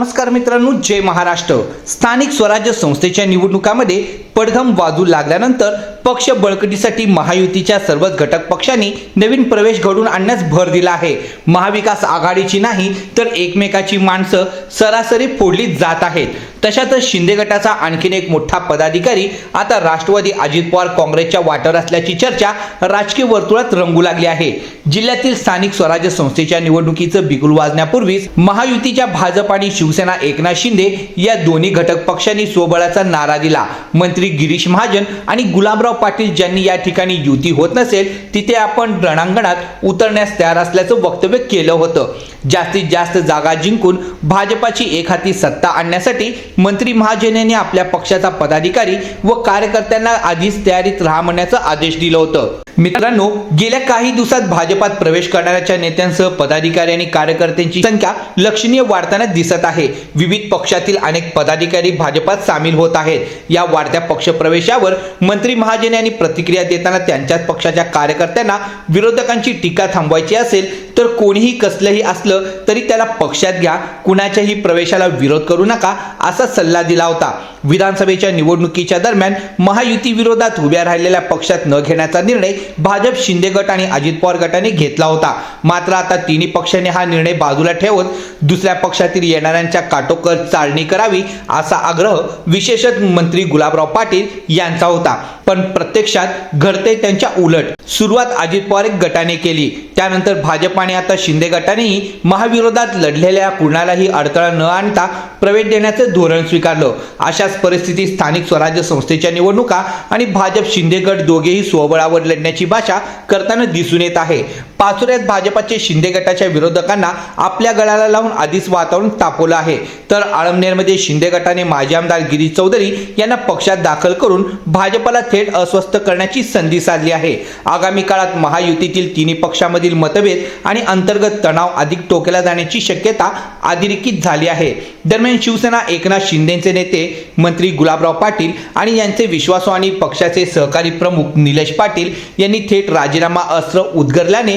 नमस्कार मित्रांनो जय महाराष्ट्र. स्थानिक स्वराज्य संस्थेच्या निवडणुकामध्ये पडघम वाजू लागल्यानंतर पक्ष बळकटीसाठी महायुतीच्या सर्वच घटक पक्षांनी नवीन प्रवेश घडून आणण्यास भर दिला आहे. महाविकास आघाडीची नाही तर एकमेकाची माणसं सरासरी फोडली जात आहेत. तशातच शिंदे गटाचा आणखीन एक मोठा पदाधिकारी आता राष्ट्रवादी अजित पवार काँग्रेसच्या वाटर असल्याची चर्चा राजकीय वर्तुळात रंगू लागली आहे. जिल्ह्यातील स्थानिक स्वराज्य संस्थेच्या निवडणुकीचं बिगुल वाजण्यापूर्वीच महायुतीच्या भाजप आणि शिवसेना एकनाथ शिंदे या दोन्ही घटक पक्षांनी स्वबळाचा नारा दिला. मंत्री गिरीश महाजन आणि गुलाबराव पाटील ज्यांनी या ठिकाणी युती होत नसेल तिथे आपण रणांगणात उतरण्यास तयार असल्याचं वक्तव्य केलं होतं. जास्तीत जास्त जागा जिंकून भाजपाची एकहाती सत्ता आणण्यासाठी मंत्री महाजन यांनी आपल्या पक्षाचा पदाधिकारी व कार्यकर्त्यांना आधीच तयारीत राहा म्हणण्याचा आदेश दिलं होतं. मित्रांनो गेल्या काही दिवसात भाजपात प्रवेश करणाऱ्या नेत्यांसह पदाधिकारी आणि कार्यकर्त्यांची संख्या लक्षणीय वाढताना दिसत आहे. विविध पक्षातील अनेक पदाधिकारी भाजपात सामील होत आहेत. या वाढत्या पक्षप्रवेशावर मंत्री महाजन यांनी प्रतिक्रिया देताना त्यांच्याच पक्षाच्या कार्यकर्त्यांना विरोधकांची टीका थांबवायची असेल तर कोणीही कसलंही असलं तरी त्याला पक्षात घ्या. कुणाच्याही प्रवेशाला विरोध करू नका असा सल्ला दिला होता. विधानसभेच्या निवडणुकीच्या दरम्यान महायुती विरोधात उभ्या राहिलेल्या पक्षात न घेण्याचा निर्णय भाजप शिंदे गट आणि अजित पवार गटाने घेतला होता. मात्र आता तिन्ही पक्षांनी हा निर्णय बाजूला ठेवत दुसऱ्या पक्षातील येणाऱ्यांच्या काटोकर चालणी करावी असा आग्रह विशेषत मंत्री गुलाबराव पाटील यांचा होता. पण प्रत्यक्षात घडते त्यांच्या उलट. सुरुवात अजित पवार एक गटाने केली. त्यानंतर भाजप आणि आता शिंदे गटानेही महाविरोधात लढलेल्या कुणालाही अडथळा न आणता प्रवेश देण्याचं धोरण स्वीकारलं. अशाच परिस्थितीत स्थानिक स्वराज्य संस्थेच्या निवडणुका आणि भाजप शिंदे गट दोघेही स्वबळावर लढण्याची भाषा करताना दिसून येत आहे. पाचोऱ्यात भाजपाचे शिंदे गटाच्या विरोधकांना आपल्या गळाला लावून आधीच वातावरण तापवलं आहे. तर आळमनेरमध्ये शिंदे गटाने माजी आमदार गिरीश चौधरी यांना पक्षात दाखल करून भाजपला थेट अस्वस्थ करण्याची संधी साधली आहे. आगामी काळात महायुतीतील तिन्ही पक्षामधील मतभेद आणि अंतर्गत तणाव अधिक टोकेला जाण्याची शक्यता अधोरेखित झाली आहे. दरम्यान शिवसेना एकनाथ शिंदेचे नेते मंत्री गुलाबराव पाटील आणि यांचे विश्वासू आणि पक्षाचे सहकारी प्रमुख निलेश पाटील यांनी थेट राजीनामा अस्त्र उद्गरल्याने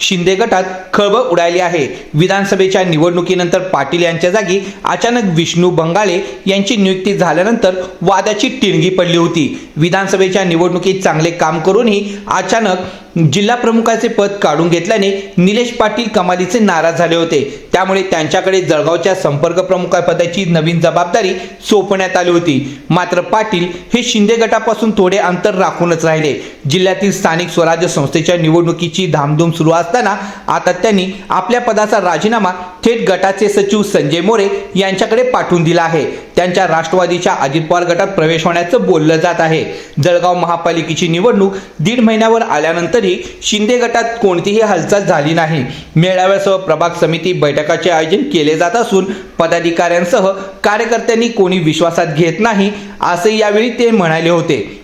शिंदे गटात खळबळ उडाली आहे. विधानसभेच्या निवडणुकीनंतर पाटील यांच्या जागी अचानक विष्णू बंगाळे यांची नियुक्ती झाल्यानंतर वादाची टिणगी पडली होती. विधानसभेच्या निवडणुकीत चांगले काम करूनही अचानक जिल्हा प्रमुखाचे पद काढून घेतल्याने निलेश पाटील कमालीचे नाराज झाले होते. त्यामुळे त्यांच्याकडे जळगावच्या संपर्क प्रमुखपदाची नवीन जबाबदारी सोपवण्यात आली होती. मात्र पाटील हे शिंदे गटापासून थोडे अंतर राखूनच राहिले. जिल्ह्यातील स्थानिक स्वराज्य संस्थेच्या निवडणुकीची धामधूम सुरू असताना आता त्यांनी आपल्या पदाचा राजीनामा थेट गटाचे सचिव संजय मोरे यांच्याकडे पाठवून दिला आहे. त्यांच्या राष्ट्रवादीच्या अजित पवार गटात प्रवेश होण्याचं बोललं जात आहे. जळगाव महापालिकेची निवडणूक दीड महिन्यावर आल्यानंतरही शिंदे गटात कोणतीही हालचाल झाली नाही. मेळाव्यासह प्रभाग समिती बैठकाचे आयोजन केले जात असून पदाधिकाऱ्यांसह कार्यकर्त्यांनी कोणी विश्वासात घेत नाही असे यावेळी ते म्हणाले होते.